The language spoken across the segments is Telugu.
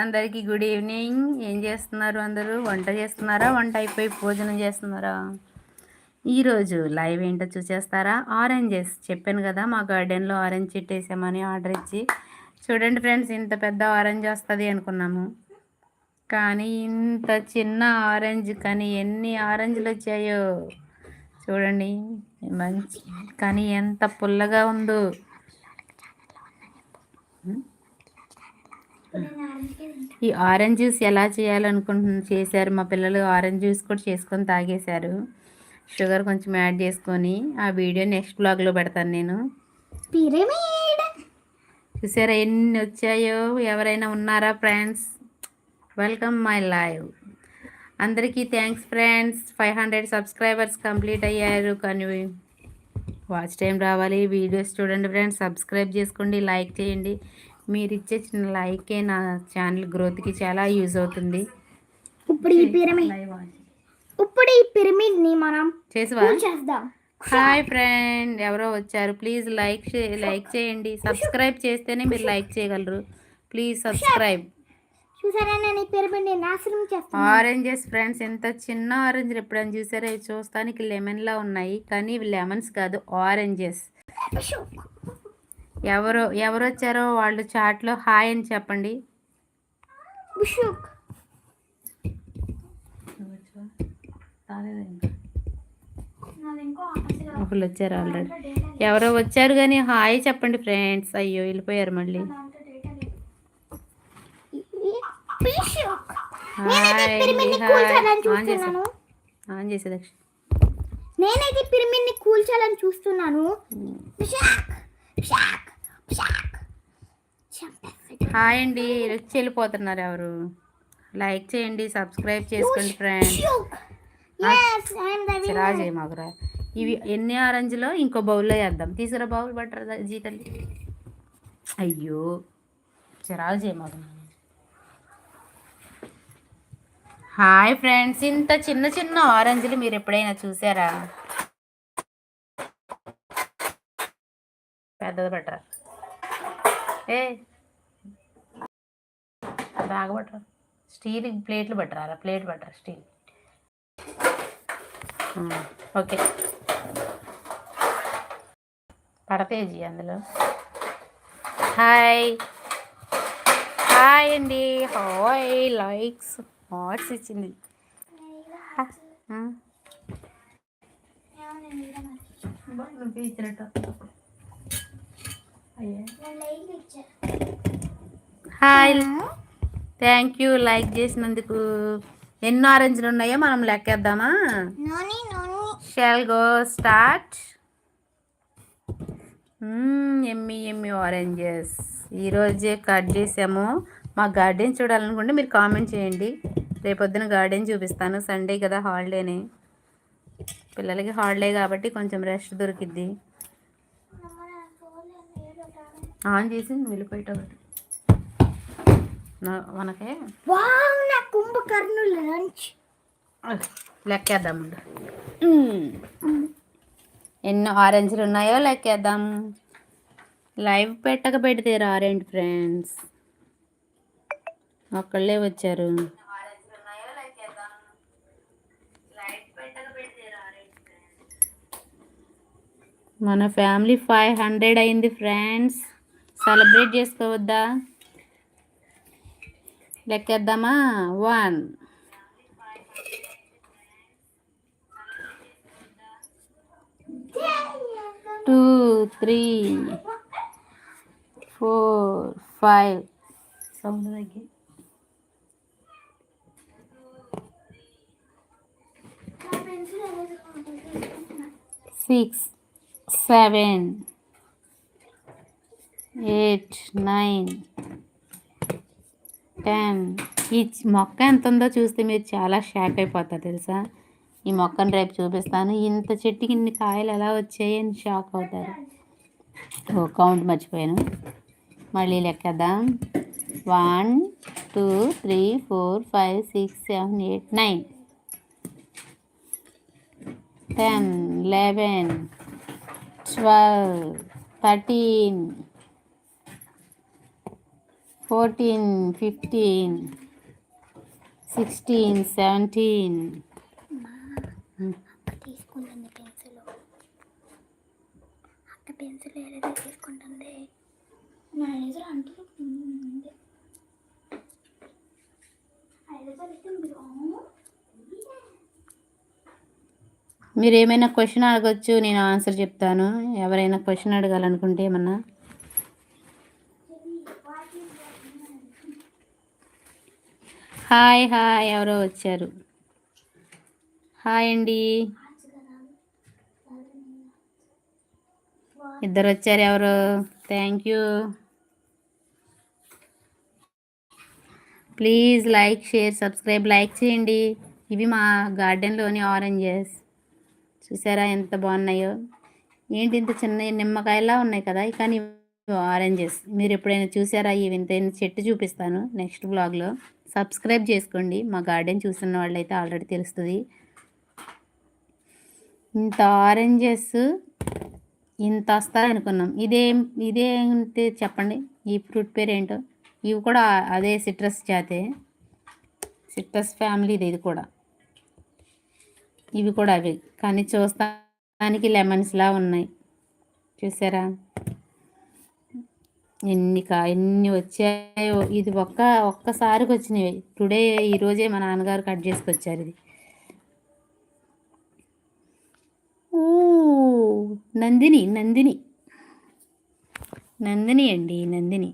అందరికీ గుడ్ ఈవినింగ్. ఏం చేస్తున్నారు అందరూ? వంట చేస్తున్నారా? వంట అయిపోయి భోజనం చేస్తున్నారా? ఈరోజు లైవ్ ఏంటో చూసేస్తారా? ఆరెంజెస్. చెప్పాను కదా మా గార్డెన్లో ఆరెంజ్ చెట్టు వేసామని ఆర్డర్ ఇచ్చి. చూడండి ఫ్రెండ్స్ ఇంత పెద్ద ఆరెంజ్ వస్తుంది అనుకున్నాము. కానీ ఇంత చిన్న ఆరెంజ్ కానీ ఎన్ని ఆరెంజ్లు వచ్చాయో చూడండి. మంచి కానీ ఎంత పుల్లగా ఉందో. ఈ ఆరెంజ్ జ్యూస్ ఎలా చేయాలనుకుంటున్న చేశారు. మా పిల్లలు ఆరెంజ్ జ్యూస్ కూడా చేసుకొని తాగేశారు. షుగర్ కొంచెం యాడ్ చేసుకొని ఆ వీడియో నెక్స్ట్ బ్లాగ్లో పెడతాను నేను. చూసారా ఎన్ని వచ్చాయో? ఎవరైనా ఉన్నారా ఫ్రెండ్స్? Welcome my live. అందరికీ thanks friends. Five hundred subscribers complete అయ్యారు. కానీ వాచ్ టైం రావాలి. వీడియోస్ చూడండి ఫ్రెండ్స్. సబ్స్క్రైబ్ చేసుకోండి. లైక్ చేయండి. మీరు ఇచ్చే చిన్న లైకే నా ఛానల్ గ్రోత్కి చాలా యూజ్ అవుతుంది. ఇప్పుడు ఈ పిరమిడ్. ఇప్పుడు ఈ పిరమిడ్ని మనం చేసివా? చేద్దాం. హాయ్ ఫ్రెండ్ ఎవరో వచ్చారు. ప్లీజ్ లైక్ లైక్ చేయండి. సబ్స్క్రైబ్ చేస్తేనే మీరు లైక్ చేయగలరు. Please subscribe. చూసారా నేను ఈ పిరమిడ్ని నాశనం చేస్తాను ఆరెంజెస్ ఫ్రెండ్స్ ఎంత చిన్న ఆరెంజ్ ఎప్పుడైనా చూసారా? చూస్తానికి లెమన్లా ఉన్నాయి. కానీ ఇవి లెమన్స్ కాదు ఆరెంజెస్. ఎవరు ఎవరు వచ్చారో వాళ్ళు చాట్లో హాయ్ అని చెప్పండి. ఒకళ్ళు వచ్చారు ఆల్రెడీ. ఎవరో వచ్చారు కానీ హాయ్ చెప్పండి ఫ్రెండ్స్. అయ్యో వెళ్ళిపోయారు మళ్ళీ. హాయ్ ఆన్ చేసా ఆన్ చేసే దక్ష నేనైతే పిరమిడ్ని కూల్చాలని చూస్తున్నాను. బిషాక్ చంపేస్తాడు హాయ్ అండి వచ్చి వెళ్ళిపోతున్నారు ఎవరు? లైక్ చేయండి సబ్స్క్రైబ్ చేసుకోండి ఫ్రెండ్స్ చిరాజే మాకురా ఇవి ఎన్ని ఆరెంజ్లో ఇంకో బౌల్లో వేద్దాం. తీసుకురా బౌల్ బట్టర్ జీతల్లి అయ్యో చిరాకు చేయమాకు హాయ్ ఫ్రెండ్స్ ఇంత చిన్న చిన్న ఆరెంజ్లు మీరు ఎప్పుడైనా చూసారా? పెద్దది బట్టరా ఏ. బాగా బట్టరా స్టీల్ ప్లేట్లు పట్టరా ప్లేట్ పట్టరా స్టీల్? ఓకే. పడతేజీ అందులో. హాయ్. హాయ్ అండి. హాయ్. లైక్స్. హార్ట్స్ ఇచ్చింది. ఇచ్చినట్టు. హాయ్. థ్యాంక్ యూ లైక్ చేసినందుకు ఎన్ని ఆరెంజ్లు ఉన్నాయో మనం లెక్కేద్దామా? షాల్ గో స్టార్ట్ ఎమ్మి ఎమ్మి ఆరెంజెస్ ఈరోజే కట్ చేసాము. మా గార్డెన్ చూడాలనుకుంటే మీరు కామెంట్ చేయండి. రేపొద్దున గార్డెన్ చూపిస్తాను. సండే కదా హాలిడేనే పిల్లలకి హాలిడే కాబట్టి కొంచెం రెస్ట్ దొరికిద్ది. ఆన్ చేసి వెళ్ళిపోయేటప్పుడు మనకే. నా కుంభకర్ణుల లంచ్. లెక్కేద్దాం ఎన్ని ఆరెంజ్లు ఉన్నాయో లెక్కేద్దాం. లైవ్ పెట్టక పెడితే రారేంటి ఫ్రెండ్స్. ఒక్కళ్ళే వచ్చారు. మన ఫ్యామిలీ ఫైవ్ హండ్రెడ్ అయింది ఫ్రెండ్స్. సెలబ్రేట్ చేసుకోవద్దా లెక్కేద్దామా one two three four five sound తగ్గి six seven eight nine ten ఈ మొక్క ఎంత ఉందో చూస్తే మీరు చాలా షాక్ అయిపోతారు తెలుసా? ఈ మొక్కను రేపు చూపిస్తాను. ఇంత చెట్టుకి ఇన్ని కాయలు ఎలా వచ్చాయి అని షాక్ అవుతారు. ఓ కౌంట్ మర్చిపోయాను. మళ్ళీ లెక్కేద్దాం. One two three four five six seven eight nine ten eleven twelve thirteen fourteen fifteen sixteen seventeen. తీసుకుంటుంది పెన్సిల్. అక్క పెన్సిల్ ఏదైతే తీసుకుంటుంది. నా ఎదురు అంటే మీరు ఏమైనా క్వశ్చన్ అడగచ్చు నేను ఆన్సర్ చెప్తాను. ఎవరైనా క్వశ్చన్ అడగాలనుకుంటే ఏమన్నా. Hi hi. ఎవరో వచ్చారు? హాయ్ అండి. ఇద్దరు వచ్చారు ఎవరు? Thank you. Please like share subscribe like చేయండి. ఇవి మా గార్డెన్లోని ఆరెంజెస్. చూసారా ఎంత బాగున్నాయో? ఏంటి ఇంత చిన్న నిమ్మకాయలా ఉన్నాయి కదా? కానీ ఆరెంజెస్. మీరు ఎప్పుడైనా చూసారా? ఈ వింతైన చెట్టు చూపిస్తాను నెక్స్ట్ బ్లాగ్లో సబ్స్క్రైబ్ చేసుకోండి. మా గార్డెన్ చూస్తున్న వాళ్ళైతే ఆల్రెడీ తెలుస్తుంది. ఇంత ఆరెంజెస్ ఇంత వస్తాయి అనుకున్నాం. ఇదేం ఇదేంటి చెప్పండి. ఈ ఫ్రూట్ పేరు ఏంటో? ఇవి కూడా అదే సిట్రస్ జాతే. సిట్రస్ ఫ్యామిలీది ఇది కూడా. ఇవి కూడా అవి. కానీ చూస్తానికి లెమన్స్లా ఉన్నాయి. చూసారా? ఎన్ని కా ఎన్ని వచ్చాయో ఇది ఒక్క ఒక్కసారికి వచ్చినాయి టుడే ఈరోజే మా నాన్నగారు కట్ చేసుకొచ్చారు ఇది. ఓ నందిని నందిని. నందిని అండి నందిని.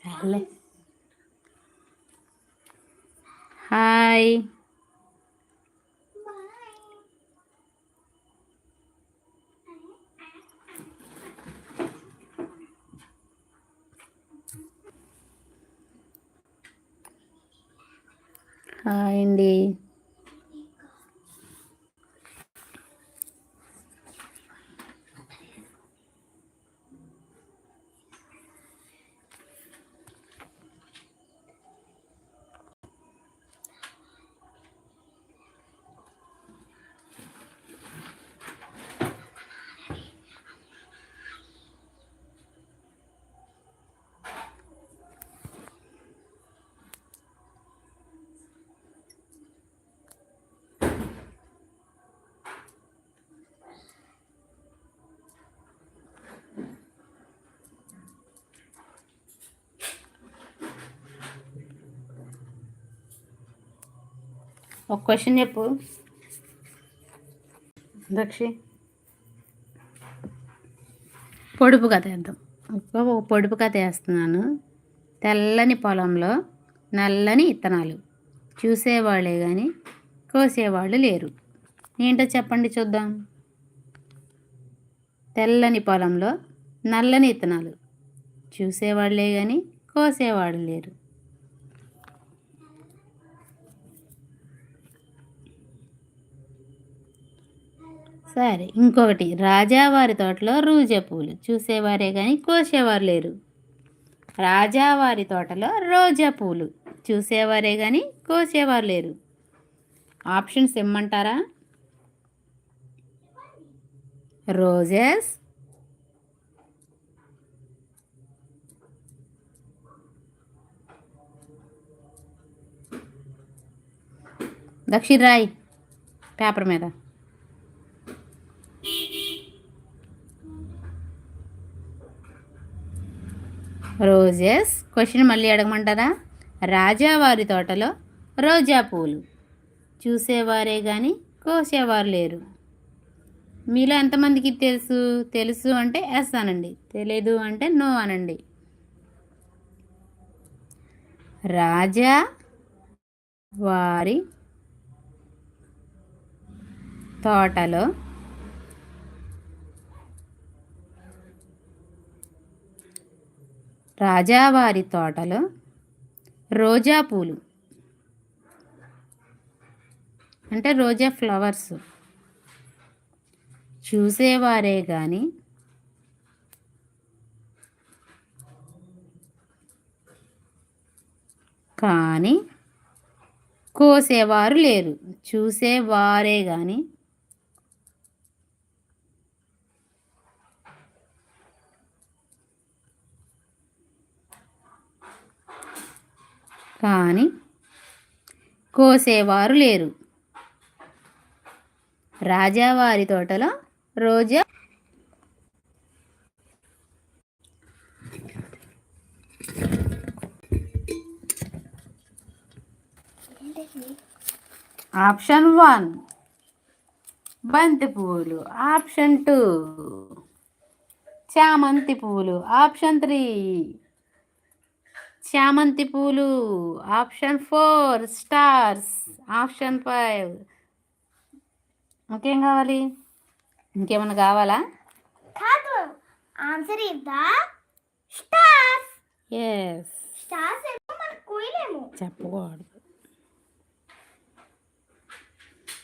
చాలే. హాయ్. హాయ్ అండి. ఒక క్వశ్చన్ చెప్పు. దక్షి పొడుపు కథ వేద్దాం. ఒక పొడుపు కథ వేస్తున్నాను. తెల్లని పొలంలో నల్లని ఇత్తనాలు. చూసేవాళ్ళే కానీ కోసేవాళ్ళు లేరు. ఏంటో చెప్పండి చూద్దాం. తెల్లని పొలంలో నల్లని ఇత్తనాలు. చూసేవాళ్ళే కానీ కోసేవాళ్ళు లేరు. సరే ఇంకొకటి. రాజావారి తోటలో రోజా పూలు. చూసేవారే కానీ కోసేవారు లేరు. రాజావారి తోటలో రోజా పూలు. చూసేవారే కానీ కోసేవారు లేరు. ఆప్షన్స్ ఇమ్మంటారా? రోజెస్. దక్షిణ రాయ్ పేపర్ మీద. రోజెస్ క్వశ్చన్ మళ్ళీ అడగమంటారా? రాజావారి తోటలో రోజా పూలు. చూసేవారే కానీ కోసేవారు లేరు. మీలో ఎంతమందికి తెలుసు? తెలుసు అంటే ఎస్ అనండి. తెలియదు అంటే నో అనండి. రాజా వారి తోటలో రాజావారి తోటలో రోజా పూలు. అంటే రోజా ఫ్లవర్స్. చూసేవారే కానీ కానీ కోసేవారు లేరు. చూసేవారే కానీ కానీ కోసేవారు లేరు. రాజావారి తోటలో రోజా ఆప్షన్ వన్. బంతి పువ్వులు ఆప్షన్ టూ. చామంతి పువ్వులు ఆప్షన్ త్రీ. చామంతి పూలు option four stars option five. ఇంకేం కావాలి? ఇంకేమైనా కావాలా? కాదు. ఆన్సర్ ఇద్దా? స్టార్స్. ఎస్ స్టార్స్ ఏమో మనం కోయలేము చెప్పకూడదు.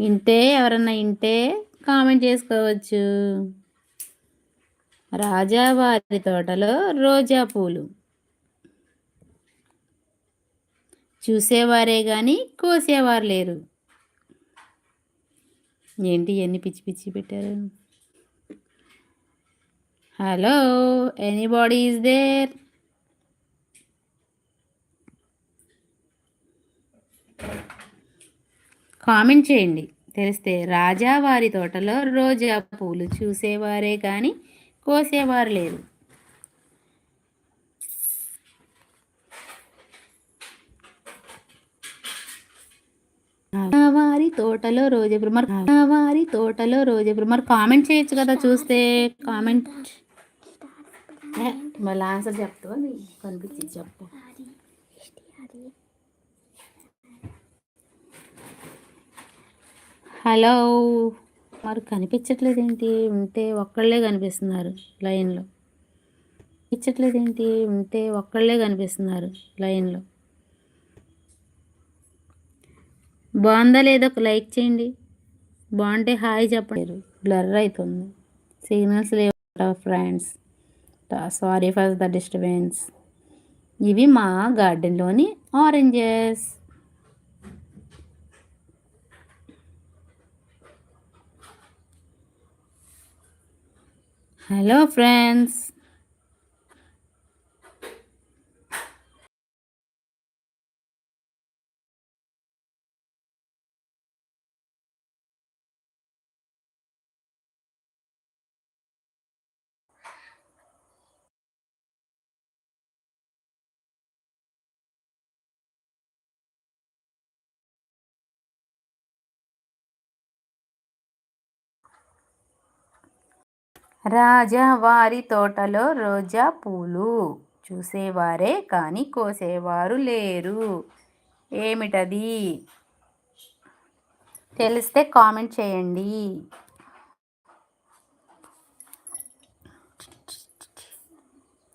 ఇంటే ఎవరన్నా ఇంటే కామెంట్ చేసుకోవచ్చు. రాజావారి తోటలో రోజా పూలు. చూసేవారే కానీ కోసేవారు లేరు. ఏంటి ఎన్ని పిచ్చి పిచ్చి పెట్టారు? Hello anybody is there comment చేయండి. తెలిస్తే రాజావారి తోటలో రోజా పూలు చూసేవారే కానీ కోసేవారు లేరు. వారి తోటలో రోజా మరి వారి తోటలో రోజా మరి కామెంట్ చేయొచ్చు కదా చూస్తే. కామెంట్ మళ్ళీ ఆన్సర్ చెప్తావా? కనిపించింది చెప్పు. హలో మరి కనిపించట్లేదు ఏంటి ఉంటే ఒక్కళ్ళే కనిపిస్తున్నారు లైన్లో. ఇచ్చట్లేదు ఏంటి ఉంటే ఒక్కళ్ళే కనిపిస్తున్నారు లైన్లో. బాగుందా లేదా ఒక లైక్ చేయండి. బాగుంటే హాయ్ చెప్పండి. బ్లర్ అవుతుంది సిగ్నల్స్ లేవు friends. Sorry for the disturbance. ఇవి మా గార్డెన్లోని ఆరెంజెస్. Hello friends. రాజావారి తోటలో రోజా పూలు చూసేవారే కానీ కోసేవారు లేరు. ఏమిటది? తెలిస్తే కామెంట్ చేయండి.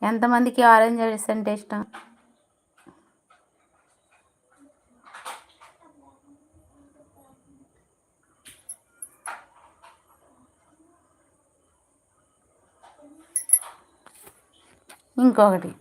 ఎంతమందికి ఆరెంజ్ అంటే ఇష్టం? ఇంకొకటి.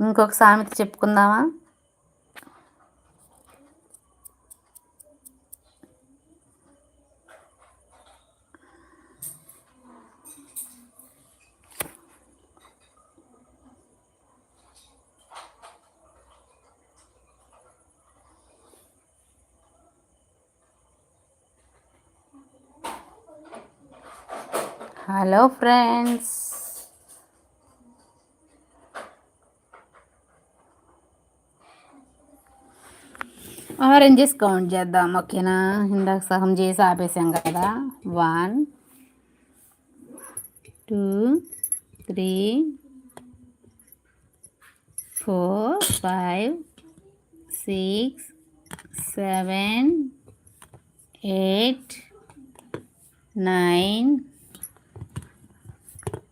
ఇంకొక సామెత చెప్పుకుందామా? Hello friends. ఆరెంజెస్ కౌంట్ చేద్దాం ఓకేనా? ఇందాక సగం చేసి ఆపేసాం కదా. One two three four five six seven eight nine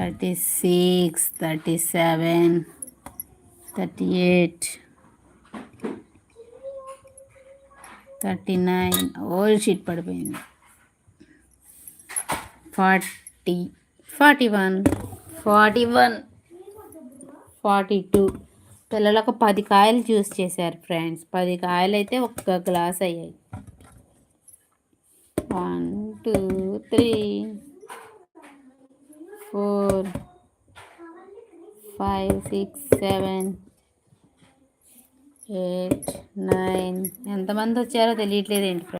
thirty six thirty seven thirty eight thirty nine old sheet పడిపోయింది. Forty forty one forty one forty two పిల్లలు ఒక పది కాయలు జ్యూస్ చేశారు ఫ్రెండ్స్. పది కాయలు అయితే ఒక్క గ్లాస్ అయ్యాయి. One two three four five six seven eight nine. ఎంతమంది వచ్చారో తెలియట్లేదు ఏంటి